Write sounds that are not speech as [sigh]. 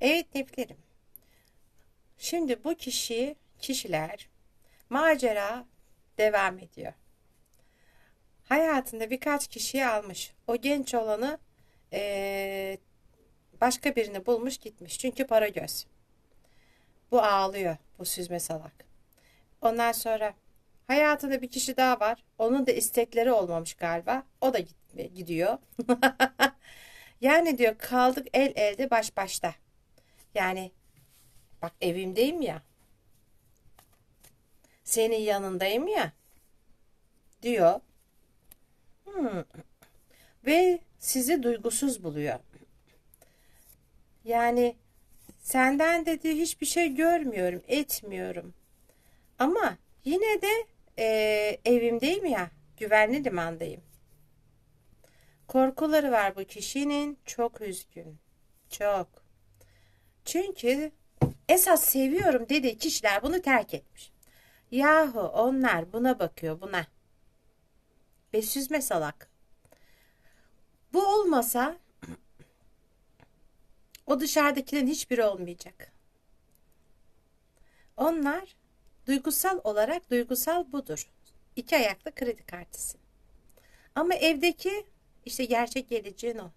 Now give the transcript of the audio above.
Evet neflerim. Şimdi bu kişi, kişiler macera devam ediyor. Hayatında birkaç kişiyi almış. O genç olanı eee, başka birini bulmuş gitmiş. Çünkü para göz. Bu ağlıyor. Bu süzme salak. Ondan sonra hayatında bir kişi daha var. Onun da istekleri olmamış galiba. O da gidiyor. [laughs] Yani diyor kaldık el elde baş başta. Yani bak evimdeyim ya. Senin yanındayım ya. Diyor. Hmm. Ve sizi duygusuz buluyor. Yani senden dedi hiçbir şey görmüyorum, etmiyorum. Ama yine de eee, evimdeyim ya, güvenli limandayım. Korkuları var bu kişinin, çok üzgün. Çok. Çünkü esas seviyorum dediği kişiler bunu terk etmiş. Yahu onlar buna bakıyor, buna. Ve süzme salak. Bu olmasa o dışarıdakilerin hiçbiri olmayacak. Onlar duygusal olarak duygusal budur. İki ayaklı kredi kartısı. Ama evdeki işte gerçek geleceğin o.